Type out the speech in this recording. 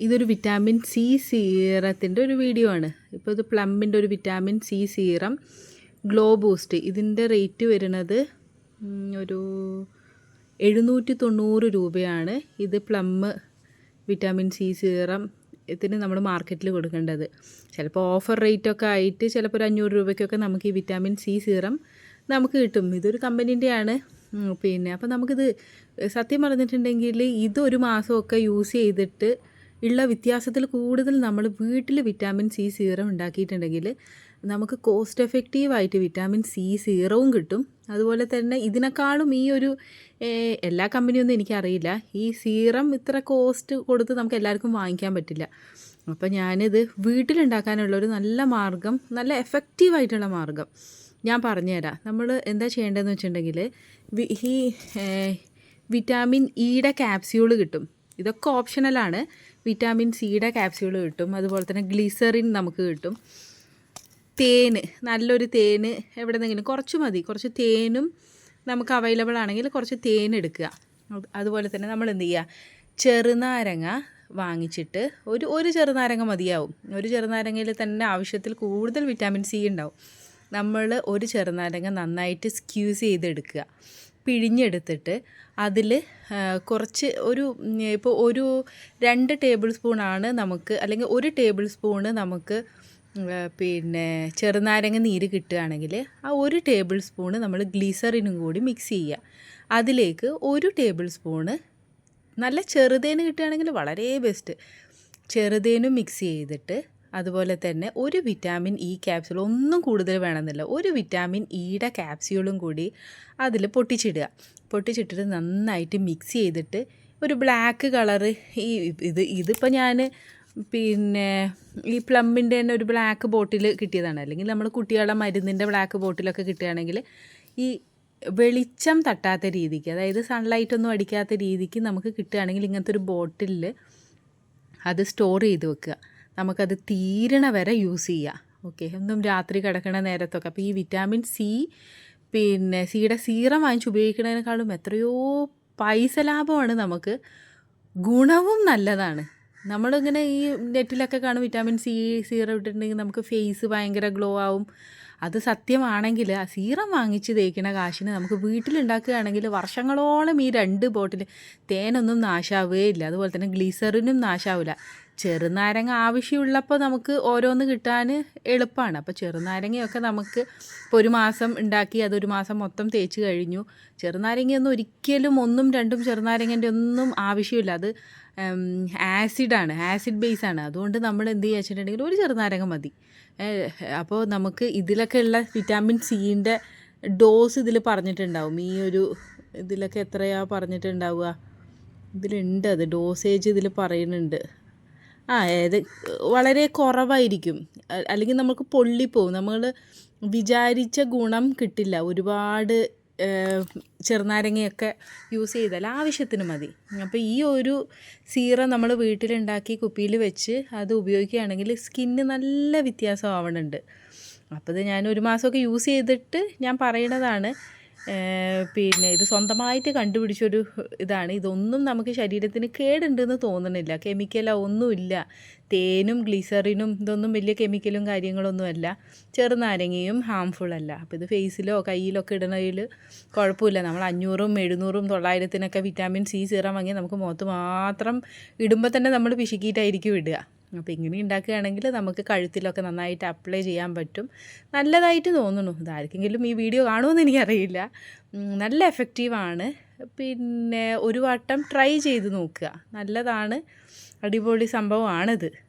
ഇതൊരു vitamin C സീറത്തിന്റെ ഒരു video ആണ്. ഇപ്പോൾ ഇത് പ്ലംബിന്റെ ഒരു vitamin C serum glow boost ഇതിന്റെ റേറ്റ് വരുന്നത് ഒരു എഴുന്നൂറ്റി തൊണ്ണൂറ് രൂപയാണ്. ഇത് പ്ലം വിറ്റാമിൻ സി സീറം ഇതിന് നമ്മൾ മാർക്കറ്റിൽ കൊടുക്കേണ്ടത്. ചിലപ്പോൾ ഓഫർ റേറ്റ് ഒക്കെ ആയിട്ട് ചിലപ്പോൾ ഒരു അഞ്ഞൂറ് രൂപയ്ക്കൊക്കെ നമുക്ക് ഈ വിറ്റാമിൻ സി സീറം നമുക്ക് കിട്ടും. ഇതൊരു കമ്പനീന്റെയാണ് പിന്നെ അപ്പോൾ നമുക്കിത് സത്യം പറഞ്ഞിട്ടുണ്ടെങ്കിൽ ഇതൊരു മാസമൊക്കെ യൂസ് ചെയ്തിട്ട് ഉള്ള വ്യത്യാസത്തിൽ കൂടുതൽ നമ്മൾ വീട്ടിൽ വിറ്റാമിൻ സി സീറം ഉണ്ടാക്കിയിട്ടുണ്ടെങ്കിൽ നമുക്ക് കോസ്റ്റ് എഫക്റ്റീവായിട്ട് വിറ്റാമിൻ സി സീറവും കിട്ടും. അതുപോലെ തന്നെ ഇതിനേക്കാളും ഈ ഒരു എല്ലാ കമ്പനിയൊന്നും എനിക്കറിയില്ല. ഈ സീറം ഇത്ര കോസ്റ്റ് കൊടുത്ത് നമുക്ക് എല്ലാവർക്കും വാങ്ങിക്കാൻ പറ്റില്ല. അപ്പോൾ ഞാനിത് വീട്ടിലുണ്ടാക്കാനുള്ള ഒരു നല്ല മാർഗം നല്ല എഫക്റ്റീവായിട്ടുള്ള മാർഗം ഞാൻ പറഞ്ഞുതരാം. നമ്മൾ എന്താ ചെയ്യേണ്ടതെന്ന് വെച്ചിട്ടുണ്ടെങ്കിൽ ഈ വിറ്റാമിൻ ഇയുടെ ക്യാപ്സ്യൂൾ കിട്ടും. ഇതൊക്കെ ഓപ്ഷണലാണ് വിറ്റാമിൻ സിയുടെ ക്യാപ്സ്യൂൾ കിട്ടും. അതുപോലെ തന്നെ ഗ്ലിസറിൻ നമുക്ക് കിട്ടും. തേന് നല്ലൊരു തേന് എവിടെ നിന്നെങ്കിലും കുറച്ച് മതി. കുറച്ച് തേനും നമുക്ക് അവൈലബിൾ ആണെങ്കിൽ കുറച്ച് തേൻ എടുക്കുക. അതുപോലെ തന്നെ നമ്മൾ എന്ത് ചെയ്യുക? ചെറുനാരങ്ങ വാങ്ങിച്ചിട്ട് ഒരു ഒരു ചെറുനാരങ്ങ മതിയാവും. ഒരു ചെറുനാരങ്ങയിൽ തന്നെ ആവശ്യത്തിൽ കൂടുതൽ വിറ്റാമിൻ സി ഉണ്ടാവും. നമ്മൾ ഒരു ചെറുനാരങ്ങ നന്നായിട്ട് സ്ക്യൂസ് ചെയ്തെടുക്കുക. പിഴിഞ്ഞെടുത്തിട്ട് അതിൽ കുറച്ച് ഒരു ഇപ്പോൾ ഒരു രണ്ട് ടേബിൾ സ്പൂണാണ് നമുക്ക് അല്ലെങ്കിൽ ഒരു ടേബിൾ സ്പൂണ് നമുക്ക് പിന്നെ ചെറുനാരങ്ങ നീര് കിട്ടുകയാണെങ്കിൽ ആ ഒരു ടേബിൾ സ്പൂണ് നമ്മൾ ഗ്ലീസറിനും കൂടി മിക്സ് ചെയ്യുക അതിലേക്ക് ഒരു ടേബിൾ സ്പൂണ് നല്ല ചെറുതേന് കിട്ടുകയാണെങ്കിൽ വളരെ ബെസ്റ്റ് ചെറുതേനും മിക്സ് ചെയ്തിട്ട് അതുപോലെ തന്നെ ഒരു വിറ്റാമിൻ ഇ ക്യാപ്സ്യൂൾ ഒന്നും കൂടുതൽ വേണമെന്നില്ല. ഒരു വിറ്റാമിൻ ഇയുടെ ക്യാപ്സ്യൂളും കൂടി അതിൽ പൊട്ടിച്ചിടുക. പൊട്ടിച്ചിട്ടിട്ട് നന്നായിട്ട് മിക്സ് ചെയ്തിട്ട് ഒരു ബ്ലാക്ക് കളറ് ഈ ഇത് ഇതിപ്പോൾ ഞാൻ പിന്നെ ഈ പ്ലമ്മിന്റെ തന്നെ ഒരു ബ്ലാക്ക് ബോട്ടിൽ കിട്ടിയതാണ്. അല്ലെങ്കിൽ നമ്മൾ കുട്ടികളുടെ മരുന്നിന്റെ ബ്ലാക്ക് ബോട്ടിലൊക്കെ കിട്ടുകയാണെങ്കിൽ ഈ വെളിച്ചം തട്ടാത്ത രീതിക്ക് അതായത് സൺലൈറ്റ് ഒന്നും അടിക്കാത്ത രീതിക്ക് നമുക്ക് കിട്ടുകയാണെങ്കിൽ ഇങ്ങനത്തെ ഒരു ബോട്ടിലിൽ അത് സ്റ്റോർ ചെയ്ത് വെക്കുക. നമുക്കത് തീരണ വരെ യൂസ് ചെയ്യുക ഓക്കെ ഒന്നും രാത്രി കിടക്കണ നേരത്തൊക്കെ. അപ്പോൾ ഈ വിറ്റാമിൻ സി പിന്നെ സിയുടെ സീറം വാങ്ങിച്ച് ഉപയോഗിക്കുന്നതിനേക്കാളും എത്രയോ പൈസ ലാഭമാണ് നമുക്ക്. ഗുണവും നല്ലതാണ്. നമ്മളിങ്ങനെ ഈ നെറ്റിലൊക്കെ കാണും വിറ്റാമിൻ സി സീറം ഇട്ടിട്ടുണ്ടെങ്കിൽ നമുക്ക് ഫേസ് ഭയങ്കര ഗ്ലോ ആവും. അത് സത്യമാണെങ്കിൽ ആ സീറം വാങ്ങിച്ച് തേക്കണ കാശിന് നമുക്ക് വീട്ടിലുണ്ടാക്കുകയാണെങ്കിൽ വർഷങ്ങളോളം ഈ രണ്ട് ബോട്ടിൽ തേനൊന്നും നാശാവുകയില്ല അതുപോലെ തന്നെ ഗ്ലീസറിനും നാശാവില്ല. ചെറുനാരങ്ങ ആവശ്യമുള്ളപ്പോൾ നമുക്ക് ഓരോന്ന് കിട്ടാൻ എളുപ്പമാണ്. അപ്പോൾ ചെറുനാരങ്ങയൊക്കെ നമുക്ക് ഇപ്പോൾ ഒരു മാസം ഉണ്ടാക്കി അതൊരു മാസം മൊത്തം തേച്ച് കഴിഞ്ഞു. ചെറുനാരങ്ങയൊന്നും ഒരിക്കലും ഒന്നും രണ്ടും ചെറുനാരങ്ങന്റെ ഒന്നും ആവശ്യമില്ല. അത് ആസിഡാണ്. ആസിഡ് ബേസ് ആണ്. അതുകൊണ്ട് നമ്മൾ എന്ത് ചെയ്യുക വെച്ചിട്ടുണ്ടെങ്കിൽ ഒരു ചെറുനാരങ്ങ മതി. അപ്പോൾ നമുക്ക് ഇതിലൊക്കെ ഉള്ള വിറ്റാമിൻ സിന്റെ ഡോസ് ഇതിൽ പറഞ്ഞിട്ടുണ്ടാവും. ഈ ഒരു ഇതിലൊക്കെ എത്രയാ പറഞ്ഞിട്ടുണ്ടാവുക? ഇതിലുണ്ട് അത് ഡോസേജ് ഇതിൽ പറയുന്നുണ്ട്. ആ ഏത് വളരെ കുറവായിരിക്കും. അല്ലെങ്കിൽ നമുക്ക് പൊള്ളിപ്പോവും. നമ്മൾ വിചാരിച്ച ഗുണം കിട്ടില്ല. ഒരുപാട് ചെറുനാരങ്ങയൊക്കെ യൂസ് ചെയ്താൽ ആവശ്യത്തിന് മതി. അപ്പോൾ ഈ ഒരു സീറ നമ്മൾ വീട്ടിലുണ്ടാക്കി കുപ്പിയിൽ വെച്ച് അത് ഉപയോഗിക്കുകയാണെങ്കിൽ സ്കിന്ന് നല്ല വ്യത്യാസം ആവണുണ്ട്. അപ്പോൾ ഇത് ഞാൻ ഒരു മാസമൊക്കെ യൂസ് ചെയ്തിട്ട് ഞാൻ പറയണതാണ് പിന്നെ ഇത് സ്വന്തമായിട്ട് കണ്ടുപിടിച്ചൊരു ഇതാണ്. ഇതൊന്നും നമുക്ക് ശരീരത്തിന് കേടുണ്ടെന്ന് തോന്നണില്ല. കെമിക്കലോ ഒന്നുമില്ല. തേനും ഗ്ലീസറിനും ഇതൊന്നും വലിയ കെമിക്കലും കാര്യങ്ങളൊന്നുമല്ല ചെറുനാരങ്ങയും ഹാംഫുൾ അല്ല. അപ്പോൾ ഇത് ഫേസിലോ കയ്യിലോ ഒക്കെ ഇടണതിൽ കുഴപ്പമില്ല. നമ്മൾ അഞ്ഞൂറും എഴുന്നൂറും തൊള്ളായിരത്തിനൊക്കെ വിറ്റാമിൻ സി സീറം വാങ്ങി നമുക്ക് മുഖത്ത് മാത്രം ഇടുമ്പോൾ തന്നെ നമ്മൾ പിശുക്കിയിട്ടായിരിക്കും ഇടുക. അപ്പോൾ ഇങ്ങനെ ഉണ്ടാക്കുകയാണെങ്കിൽ നമുക്ക് കഴുത്തിലൊക്കെ നന്നായിട്ട് അപ്ലൈ ചെയ്യാൻ പറ്റും. നല്ലതായിട്ട് തോന്നുന്നു. ഇതാർക്കെങ്കിലും ഈ വീഡിയോ കാണുമെന്ന് എനിക്കറിയില്ല. നല്ല എഫക്റ്റീവാണ് പിന്നെ ഒരു വട്ടം ട്രൈ ചെയ്ത് നോക്കുക. നല്ലതാണ്. അടിപൊളി സംഭവമാണിത്.